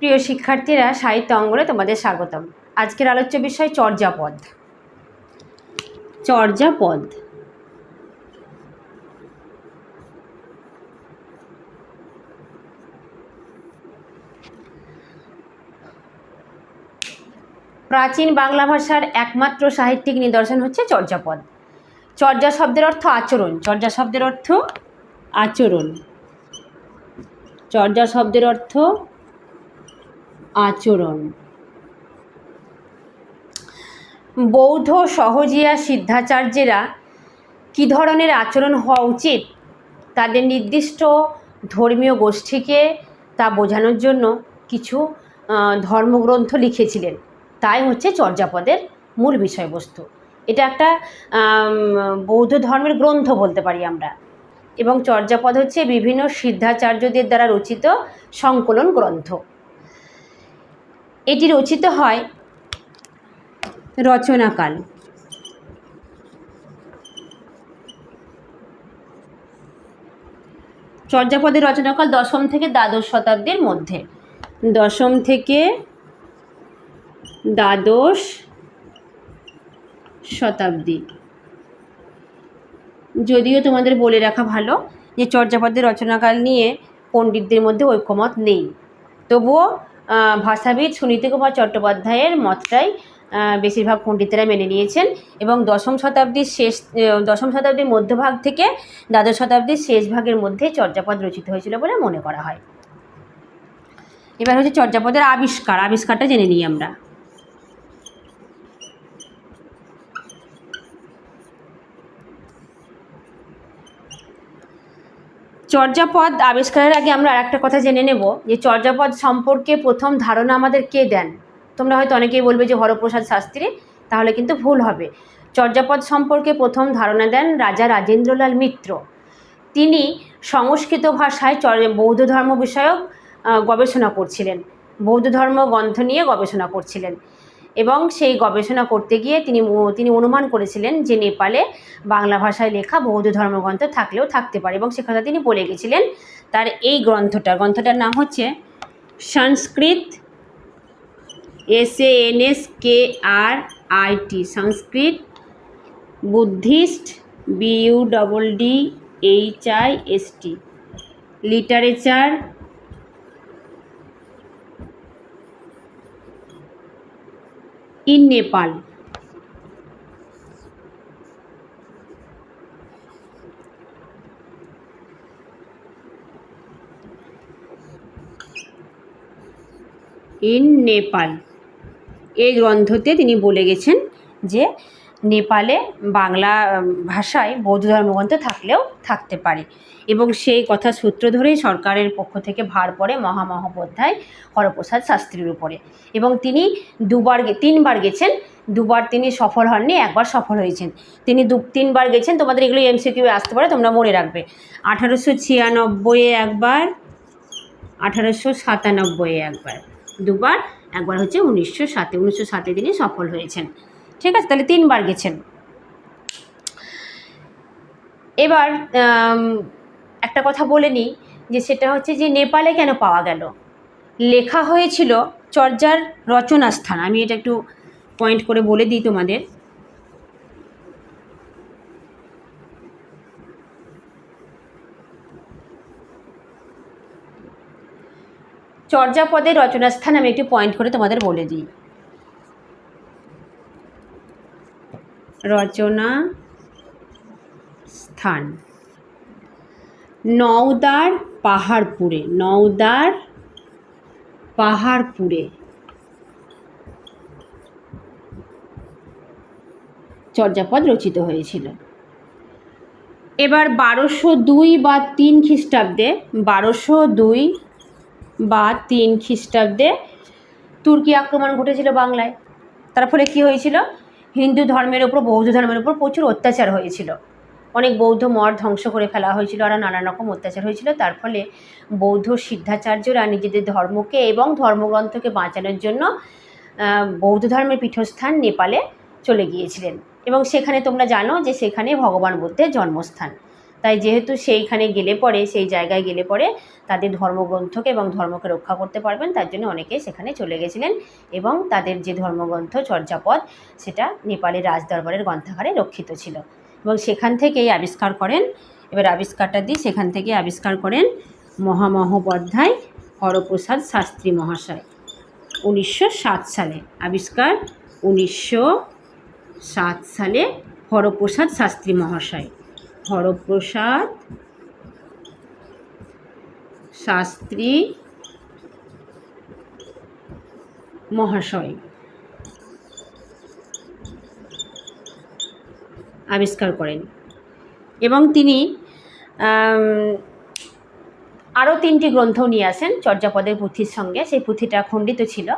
প্রিয় শিক্ষার্থীরা, সাহিত্য অঙ্গনে তোমাদের স্বাগতম। আজকের আলোচ্য বিষয় চর্যাপদ। চর্যাপদ। প্রাচীন বাংলা ভাষার একমাত্র সাহিত্যিক নিদর্শন হচ্ছে চর্যাপদ। চর্যা শব্দের অর্থ আচরণ। চর্যা শব্দের অর্থ আচরণ। চর্যা শব্দের অর্থ আচরণ। বৌদ্ধ সহজিয়া সিদ্ধাচার্যেরা কী ধরনের আচরণ হওয়া উচিত? তাদের নির্দিষ্ট ধর্মীয় গোষ্ঠীকে তা বোঝানোর জন্য কিছু ধর্মগ্রন্থ লিখেছিলেন। তাই হচ্ছে চর্যাপদের মূল বিষয়বস্তু। এটা একটা বৌদ্ধ ধর্মের গ্রন্থ বলতে পারি আমরা। এবং চর্যাপদ হচ্ছে বিভিন্ন সিদ্ধাচার্যদের দ্বারা রচিত সংকলন গ্রন্থ। এটি রচিত হয় রচনাকাল। চর্যাপদের রচনাকাল দশম থেকে দ্বাদশ শতাব্দীর মধ্যে। দশম থেকে দ্বাদশ শতাব্দী। যদিও তোমাদের বলে রাখা ভালো যে চর্যাপদের রচনাকাল নিয়ে পণ্ডিতদের মধ্যে ঐক্যমত নেই। তবুও ভাষাবিদ সুনীতি কুমার চট্টোপাধ্যায়ের মতটাই বেশিরভাগ পণ্ডিতেরা মেনে নিয়েছেন এবং দশম শতাব্দীর শেষ দশম শতাব্দীর মধ্যভাগ থেকে দ্বাদশ শতাব্দীর শেষ ভাগের মধ্যে চর্যাপদ রচিত হয়েছিল বলে মনে করা হয়। এবার হচ্ছে চর্যাপদের আবিষ্কার, আবিষ্কারটা জেনে নিই আমরা। চর্যাপদ আবিষ্কারের আগে আমরা আরেকটা কথা জেনে নেব যে চর্যাপদ সম্পর্কে প্রথম ধারণা আমাদের কে দেন? তোমরা হয়তো অনেকেই বলবে যে হরপ্রসাদ শাস্ত্রী, তাহলে কিন্তু ভুল হবে। চর্যাপদ সম্পর্কে প্রথম ধারণা দেন রাজা রাজেন্দ্রলাল মিত্র। তিনি সংস্কৃত ভাষায় বৌদ্ধ ধর্ম বিষয়ক গবেষণা করছিলেন। বৌদ্ধ ধর্ম গ্রন্থ নিয়ে গবেষণা করছিলেন। এবং সেই গবেষণা করতে গিয়ে তিনি তিনি অনুমান করেছিলেন যে নেপালে বাংলা ভাষায় লেখা বৌদ্ধ ধর্মগ্রন্থ থাকলেও থাকতে পারে এবং সে কথা তিনি বলে গেছিলেন। তার এই গ্রন্থটা, গ্রন্থটার নাম হচ্ছে Sanskrit S A N S K R I T, Sanskrit Buddhist B U double D H I S T, literature in Nepal. In Nepal এই গ্রন্থতে তিনি বলে গেছেন যে নেপালে বাংলা ভাষায় বৌদ্ধ ধর্মগ্রন্থ থাকলেও থাকতে পারে। এবং সেই কথা সূত্র ধরেই সরকারের পক্ষ থেকে ভার পড়ে মহামহোপাধ্যায় হরপ্রসাদ শাস্ত্রীর উপরে। এবং তিনি দুবার তিনবার গেছেন। দুবার তিনি সফল হননি, একবার সফল হয়েছেন। তিনি দু, তিনবার গেছেন, তোমাদের এগুলো এমসিকিউ আসতে পারে, তোমরা মনে রাখবে। আঠারোশো ছিয়ানব্বইয়ে একবার, আঠারোশো সাতানব্বইয়ে একবার। দুবার, একবার হচ্ছে উনিশশো সাতে উনিশশো সাতে তিনি সফল হয়েছেন। ঠিক আছে? তাহলে তিনবার গেছেন। এবার একটা কথা বলে নিই, যে সেটা হচ্ছে যে নেপালে কেন পাওয়া গেল? লেখা হয়েছিল চর্যার রচনা স্থান আমি এটা একটু পয়েন্ট করে বলে দিই তোমাদের। চর্যাপদের রচনাস্থান আমি একটু পয়েন্ট করে তোমাদের বলে দিই। রচনা স্থান। নওদার পাহাড়পুরে নওদার পাহাড়পুরে। চর্যাপদ রচিত হয়েছিল। এবার বারোশো দুই বা তিন খ্রিস্টাব্দে, বারোশো দুই বা তিন খ্রিস্টাব্দে তুর্কি আক্রমণ ঘটেছিল বাংলায়। তার ফলে কী হয়েছিল? হিন্দু ধর্মের উপর, বৌদ্ধ ধর্মের উপর প্রচুর অত্যাচার হয়েছিল। অনেক বৌদ্ধ মঠ ধ্বংস করে ফেলা হয়েছিল, আর নানান রকম অত্যাচার হয়েছিল। তার ফলে বৌদ্ধ সিদ্ধাচার্যরা নিজেদের ধর্মকে এবং ধর্মগ্রন্থকে বাঁচানোর জন্য বৌদ্ধ ধর্মের পীঠস্থান নেপালে চলে গিয়েছিলেন। এবং সেখানে তোমরা জানো যে সেখানে ভগবান বুদ্ধের জন্মস্থান। তাই যেহেতু সেইখানে গেলে পরে, সেই জায়গায় গেলে পরে তাদের ধর্মগ্রন্থকে এবং ধর্মকে রক্ষা করতে পারবেন। তার জন্য অনেকেই সেখানে চলে গেছিলেন এবং তাদের যে ধর্মগ্রন্থ চর্যাপদ, সেটা নেপালের রাজদরবারের গ্রন্থাগারে রক্ষিত ছিল। এবং সেখান থেকেই আবিষ্কার করেন। এবার আবিষ্কারটা দিই সেখান থেকে আবিষ্কার করেন মহামহোপাধ্যায় হরপ্রসাদ শাস্ত্রী মহাশয়। উনিশশো সাত সালে আবিষ্কার, উনিশশো সাত সালে হরপ্রসাদ শাস্ত্রী মহাশয়। হরপ্রসাদ, শাস্ত্রী, মহাশয়। আবিষ্কার করেন। এবং তিনি আরও তিনটি গ্রন্থ নিয়ে আসেন চর্যাপদের পুঁথির সঙ্গে। সেই পুঁথিটা খণ্ডিত ছিল।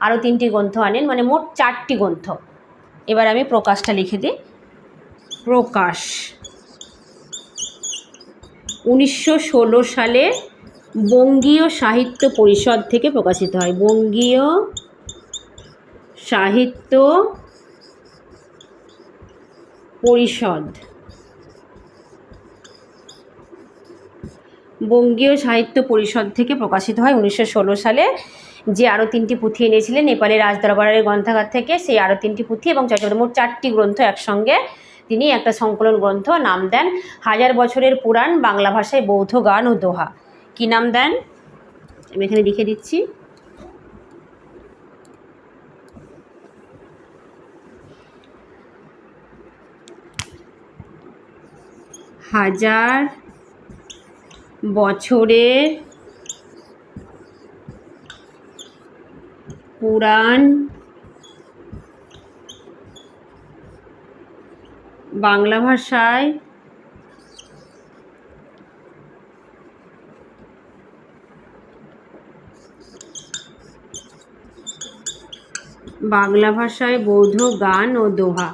আরও তিনটি গ্রন্থ আনেন মানে মোট চারটি গ্রন্থ। এবার আমি প্রকাশটা লিখে দিই। প্রকাশ। উনিশশো ষোলো সালে বঙ্গীয় সাহিত্য পরিষদ থেকে প্রকাশিত হয়। বঙ্গীয় সাহিত্য পরিষদ। বঙ্গীয় সাহিত্য পরিষদ থেকে প্রকাশিত হয় উনিশশো ষোলো সালে। যে আরও তিনটি পুঁথি এনেছিলেন, নেপালের রাজদরবারের গ্রন্থাগার থেকে সেই আরও তিনটি পুঁথি এবং মোট চারটি গ্রন্থ একসঙ্গে তিনি একটা সংকলন গ্রন্থ, নাম দেন হাজার বছরের পুরাণ বাংলা ভাষায় বৌদ্ধ গান ও দোহা। কী নাম দেন? আমি এখানে লিখে দিচ্ছি। হাজার বছরের পুরাণ বাংলা ভাষায় বাংলা ভাষায় বৌদ্ধ গান ও দোহা।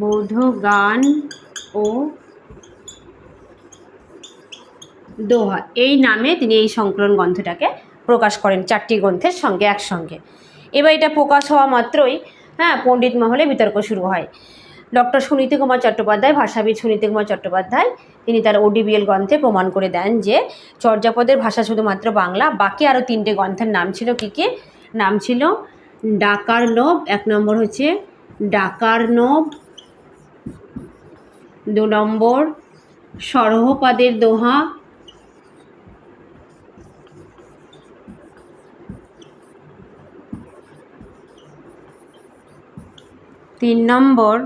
বৌদ্ধ গান ও দোহা। এই নামে তিনি এই সংকলন গ্রন্থটাকে প্রকাশ করেন চারটি গ্রন্থের সঙ্গে, একসঙ্গে। এবার এটা প্রকাশ হওয়া মাত্রই হ্যাঁ পণ্ডিত মহলে বিতর্ক শুরু হয়। ডক্টর সুনীতি কুমার চট্টোপাধ্যায়, ভাষাবিদ সুনীতি কুমার চট্টোপাধ্যায়, তিনি তার ওডিবিএল গ্রন্থে প্রমাণ করে দেন যে চর্যাপদের ভাষা শুধুমাত্র বাংলা, বাকি আরও তিনটে গ্রন্থের নাম ছিল কী কী? নাম ছিল ডাকার নব, এক নম্বর হচ্ছে ডাকার নব, দু নম্বর সরহপাদের দোহা তিন নম্বর।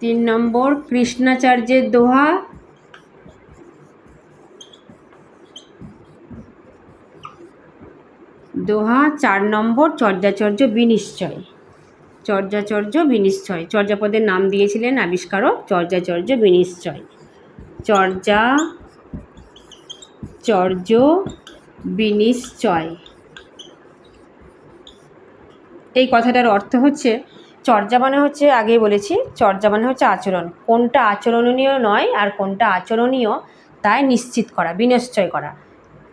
তিন নম্বর, কৃষ্ণাচার্যের দোহা। দোহা, চার নম্বর, চর্যাচর্য বিনিশ্চয়। চর্যাচর্য বিনিশ্চয়। চর্যাপদের নাম দিয়েছিলেন আবিষ্কারক চর্যাচর্য বিনিশ্চয়। চর্যা চর্য বিনিশ্চয়। এই কথাটার অর্থ হচ্ছে চর্যা মানে হচ্ছে, আগেই বলেছি চর্যা মানে হচ্ছে আচরণ। কোনটা আচরণীয় নয় আর কোনটা আচরণীয়, তাই নিশ্চিত করা, বিনিশ্চয় করা।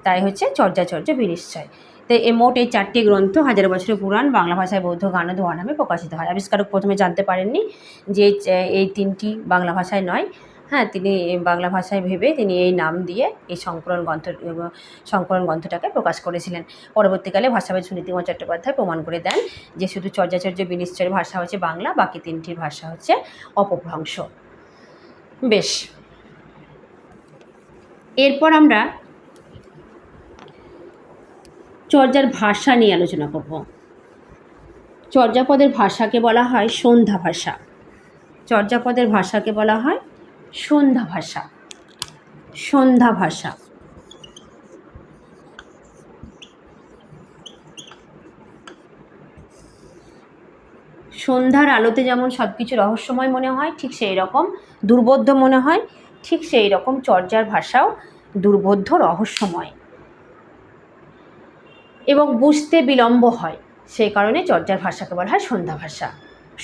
তাই হচ্ছে চর্যাচর্য, বিনিশ্চয়। তো এ মোট এই চারটি গ্রন্থ হাজার বছরের পুরাণ, বাংলা ভাষায় বৌদ্ধ গান দোয়া নামে প্রকাশিত হয়। আবিষ্কারক প্রথমে জানতে পারেননি যে এই তিনটি বাংলা ভাষায় নয়। হ্যাঁ তিনি বাংলা ভাষায় ভেবে তিনি এই নাম দিয়ে এই সংকলন গ্রন্থ, সংকলন গ্রন্থটাকে প্রকাশ করেছিলেন। পরবর্তীকালে ভাষাবিদ সুনীতিকুমার চট্টোপাধ্যায় প্রমাণ করে দেন যে শুধু চর্যাচর্য বিনিশ্চয়ের ভাষা হচ্ছে বাংলা, বাকি তিনটির ভাষা হচ্ছে অপভ্রংশ। বেশ। এরপর আমরা চর্যার ভাষা নিয়ে আলোচনা করব। চর্যাপদের ভাষাকে বলা হয় সন্ধ্যা ভাষা। চর্যাপদের ভাষাকে বলা হয় সন্ধ্যা ভাষা। সন্ধ্যা ভাষা। সন্ধ্যার আলোতে যেমন সব কিছু রহস্যময় মনে হয়, ঠিক সেই রকম দুর্বোধ্য মনে হয়, ঠিক সেই রকম চর্যার ভাষাও দুর্বোধ্য রহস্যময়। এবং বুঝতে বিলম্ব হয়, সেই কারণে চর্যার ভাষাকে বলা হয় সন্ধ্যা ভাষা।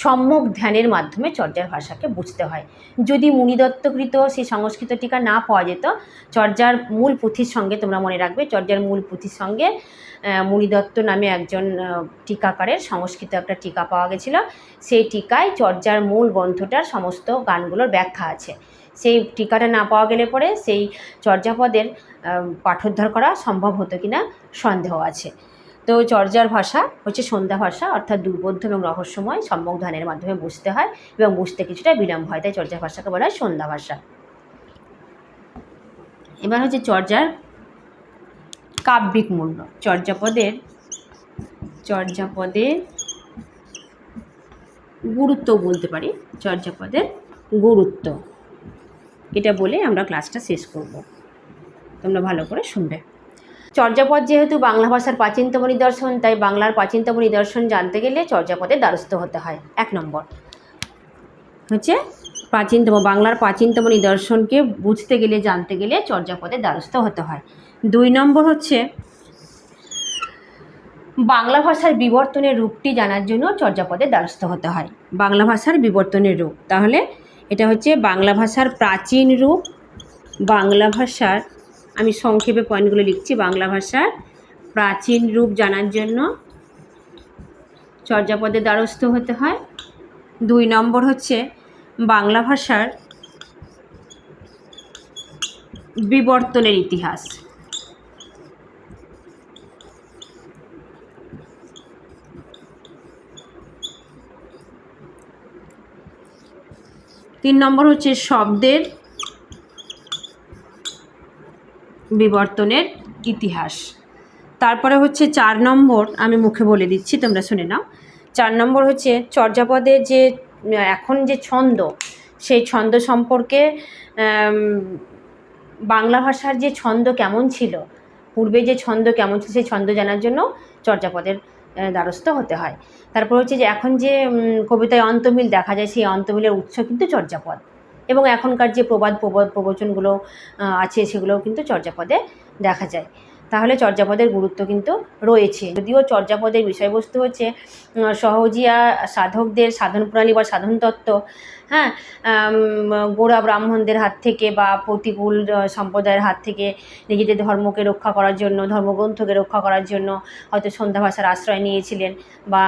সম্যক ধ্যানের মাধ্যমে চর্যার ভাষাকে বুঝতে হয়। যদি মুনিদত্তকৃত সেই সংস্কৃত টিকা না পাওয়া যেত, চর্যার মূল পুঁথির সঙ্গে তোমরা মনে রাখবে, চর্যার মূল পুঁথির সঙ্গে মুনিদত্ত নামে একজন টিকাকারের সংস্কৃত একটা টিকা পাওয়া গেছিল। সেই টিকায় চর্যার মূল গ্রন্থটার সমস্ত গানগুলোর ব্যাখ্যা আছে। সেই টিকাটা না পাওয়া গেলে পরে সেই চর্যাপদের পাঠোদ্ধার করা সম্ভব হতো কিনা সন্দেহ আছে। তো চর্যার ভাষা হচ্ছে সন্ধ্যা ভাষা, অর্থাৎ দুর্বোধ্য এবং রহস্যময় সম্যক ধ্যানের মাধ্যমে বুঝতে হয় এবং বুঝতে কিছুটা বিলম্ব হয়, তাই চর্যা ভাষাকে বলা হয় সন্ধ্যা ভাষা। এবার হচ্ছে চর্যার কাব্যিক মূল্য। চর্যাপদের চর্যাপদের গুরুত্ব বলতে পারি, চর্যাপদের গুরুত্ব। এটা বলে আমরা ক্লাসটা শেষ করব। তোমরা ভালো করে শুনবে। চর্যাপদ যেহেতু বাংলা ভাষার প্রাচীনতম নিদর্শন, তাই বাংলার প্রাচীনতম নিদর্শন জানতে গেলে চর্যাপদের দ্বারস্থ হতে হয়। এক নম্বর হচ্ছে প্রাচীনতম, বাংলার প্রাচীনতম নিদর্শনকে বুঝতে গেলে, জানতে গেলে চর্যাপদের দ্বারস্থ হতে হয়। দুই নম্বর হচ্ছে বাংলা ভাষার বিবর্তনের রূপটি জানার জন্য চর্যাপদের দ্বারস্থ হতে হয়। বাংলা ভাষার বিবর্তনের রূপ, তাহলে এটা হচ্ছে বাংলা ভাষার প্রাচীন রূপ, বাংলা ভাষার আমি সংক্ষেপে পয়েন্টগুলো লিখছি বাংলা ভাষার প্রাচীন রূপ জানার জন্য। চর্যাপদের দ্বারস্থ হতে হয়। দুই নম্বর হচ্ছে বাংলা ভাষার বিবর্তনের ইতিহাস। তিন নম্বর হচ্ছে শব্দের বিবর্তনের ইতিহাস। তারপরে হচ্ছে চার নম্বর আমি মুখে বলে দিচ্ছি, তোমরা শুনে নাও। চার নম্বর হচ্ছে চর্যাপদের যে, এখন যে ছন্দ, সেই ছন্দ সম্পর্কে বাংলা ভাষার যে ছন্দ কেমন ছিল, পূর্বে যে ছন্দ কেমন ছিল, সেই ছন্দ জানার জন্য চর্যাপদের দ্বারস্থ হতে হয়। তারপর হচ্ছে যে এখন যে কবিতায় অন্তমিল দেখা যায়, সেই অন্তমিলের উৎস কিন্তু চর্যাপদ। এবং এখনকার যে প্রবাদ প্রব- প্রবচনগুলো আছে সেগুলোও কিন্তু চর্যাপদে দেখা যায়। তাহলে চর্যাপদের গুরুত্ব কিন্তু রয়েছে। যদিও চর্যাপদের বিষয়বস্তু হচ্ছে সহজিয়া সাধকদের সাধন প্রণালী বা সাধন তত্ত্ব হ্যাঁ গোড়া ব্রাহ্মণদের হাত থেকে বা প্রতিকূল সম্প্রদায়ের হাত থেকে নিজেদের ধর্মকে রক্ষা করার জন্য, ধর্মগ্রন্থকে রক্ষা করার জন্য হয়তো সন্ধ্যা ভাষার আশ্রয় নিয়েছিলেন বা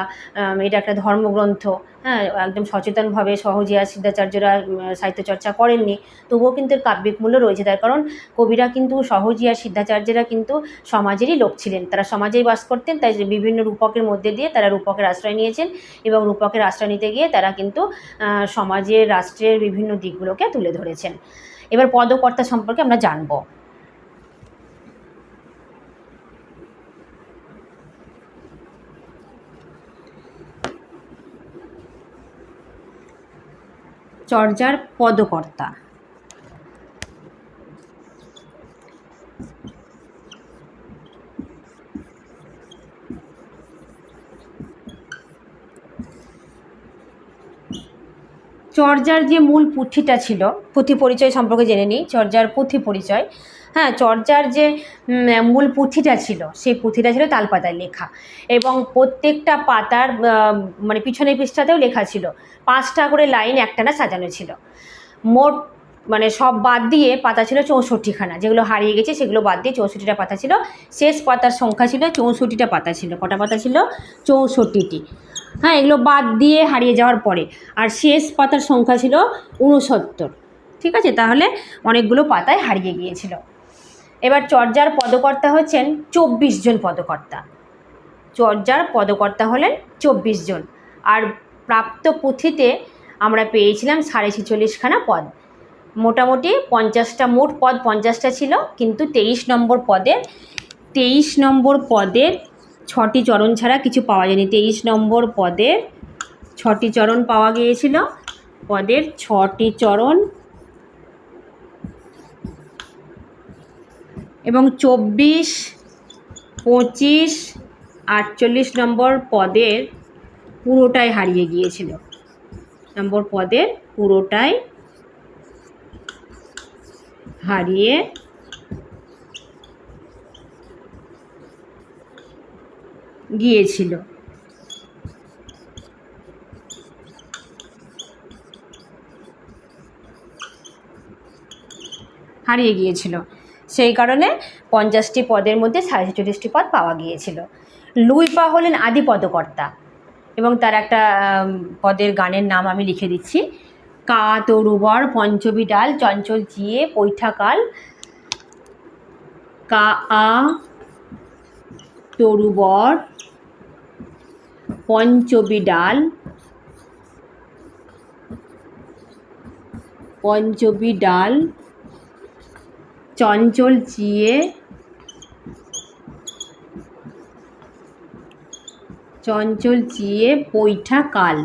এটা একটা ধর্মগ্রন্থ। হ্যাঁ একদম সচেতনভাবে সহজে আর সিদ্ধাচার্যরা উম, সাহিত্য চর্চা করেননি। তবুও কিন্তু এর কাব্যিক মূল্য রয়েছে। তার কারণ কবিরা কিন্তু সহজে আর সিদ্ধাচার্যরা কিন্তু সমাজেরই লোক ছিলেন। তারা সমাজেই বাস করতেন তাই বিভিন্ন রূপকের মধ্যে দিয়ে তারা রূপকের আশ্রয় নিয়েছেন এবং রূপকের আশ্রয় নিতে গিয়ে তারা কিন্তু সমাজের রাষ্ট্রের বিভিন্ন দিকগুলোকে তুলে ধরেছেন। এবার পদকর্তা সম্পর্কে আমরা জানব। চর্যার পদকর্তা। চর্যার যে মূল পুঁথিটা ছিল, পুঁথি পরিচয় সম্পর্কে জেনে নিই। চর্যার পুঁথি পরিচয় হ্যাঁ চর্যার যে মূল পুঁথিটা ছিল, সেই পুঁথিটা ছিল তালপাতায় লেখা। এবং প্রত্যেকটা পাতার মানে পিছনের পৃষ্ঠাতেও লেখা ছিল। পাঁচটা করে লাইন একটানা সাজানো ছিল। মোট মানে সব বাদ দিয়ে পাতা ছিল চৌষট্টিখানা। যেগুলো হারিয়ে গেছে, সেগুলো বাদ দিয়ে চৌষট্টিটা পাতা ছিল। শেষ পাতার সংখ্যা ছিল চৌষট্টিটা পাতা ছিল। কটা পাতা ছিল? চৌষট্টিটি। হ্যাঁ এগুলো বাদ দিয়ে হারিয়ে যাওয়ার পরে। আর শেষ পাতার সংখ্যা ছিল উনসত্তর ঠিক আছে? তাহলে অনেকগুলো পাতায় হারিয়ে গিয়েছিল। এবার চর্যার পদকর্তা হচ্ছেন চব্বিশ জন পদকর্তা। চর্যার পদকর্তা হলেন চব্বিশ জন। আর প্রাপ্ত পুঁথিতে আমরা পেয়েছিলাম সাড়ে ছেচল্লিশখানা পদ। মোটামুটি পঞ্চাশটা, মোট পদ পঞ্চাশটা ছিল, কিন্তু তেইশ নম্বর পদের, তেইশ নম্বর পদের ছটি চরণ ছাড়া কিছু পাওয়া যায়নি। তেইশ নম্বর পদের ছটি চরণ পাওয়া গিয়েছিল। পদের ছটি চরণ এবং চব্বিশ, পঁচিশ, আটচল্লিশ নম্বর পদের পুরোটাই হারিয়ে গিয়েছিল। নম্বর পদের পুরোটাই হারিয়ে গিয়েছিল। হারিয়ে গিয়েছিল। সেই কারণে পঞ্চাশটি পদের মধ্যে সাড়ে ছেচল্লিশটি পদ পাওয়া গিয়েছিল। লুইপা হলেন আদি পদকর্তা এবং তার একটা পদের গানের নাম আমি লিখে দিচ্ছি। কা তরুবর পঞ্চবী ডাল, চঞ্চল, চিয়ে, পৈঠাকাল। কা, আ তরুবর পঞ্চবী ডাল পঞ্চবী ডাল চঞ্চল চিয়ে চঞ্চল চিয়ে পৈঠা কাল।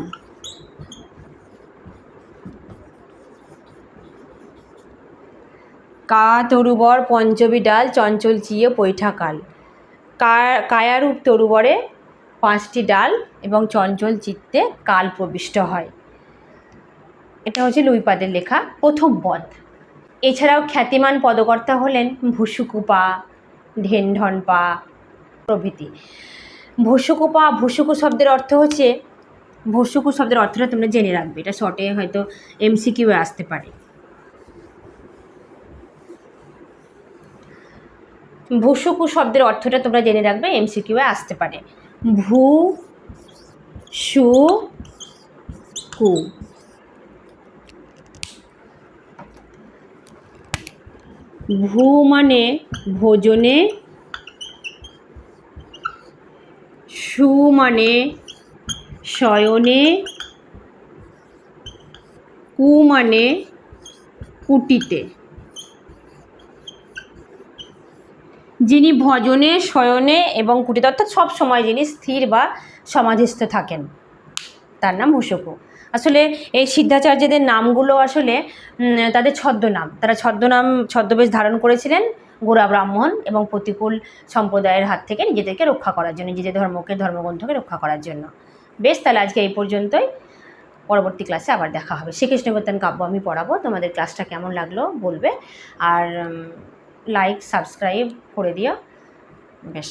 কা তরুবর পঞ্চবী ডাল, চঞ্চল চিয়ে পৈঠা কাল। কায়ারূপ তরুবরে পাঁচটি ডাল এবং চঞ্চল চিত্তে কাল প্রবিষ্ট হয়। এটা হচ্ছে লুইপাদের লেখা প্রথম পদ। এছাড়াও খ্যাতিমান পদকর্তা হলেন ভুসুকুপা ঢেনঢনপা প্রভৃতি। ভুসুকুপা ভুসুকু শব্দের অর্থ হচ্ছে ভুসুকু শব্দের অর্থটা তোমরা জেনে রাখবে। এটা শর্টে হয়তো এমসিকিউ আসতে পারে। ভুসুকু শব্দের অর্থটা তোমরা জেনে রাখবে এমসিকিউ আসতে পারে। ভু সু কু ভূ মানে ভোজনে সু মানে শয়নে কু মানে কুটিতে। যিনি ভজনে, শয়নে এবং কুটিতে অর্থাৎ সব সময় যিনি স্থির বা সমাধিস্থ থাকেন। তার নাম হুসুকু। আসলে এই সিদ্ধাচার্যদের নামগুলো আসলে তাদের ছদ্মনাম। তারা ছদ্মনাম, ছদ্মবেশ ধারণ করেছিলেন গোড়া ব্রাহ্মণ এবং প্রতিকূল সম্প্রদায়ের হাত থেকে নিজেদেরকে রক্ষা করার জন্য, নিজেদের ধর্মকে, ধর্মগ্রন্থকে রক্ষা করার জন্য। বেশ, তাহলে আজকে এই পর্যন্তই। পরবর্তী ক্লাসে আবার দেখা হবে। শ্রীকৃষ্ণ নিকেতন কাব্য আমি পড়াবো। তোমাদের ক্লাসটা কেমন লাগল বলবে। আর লাইক সাবস্ক্রাইব করে দিও। বেশ।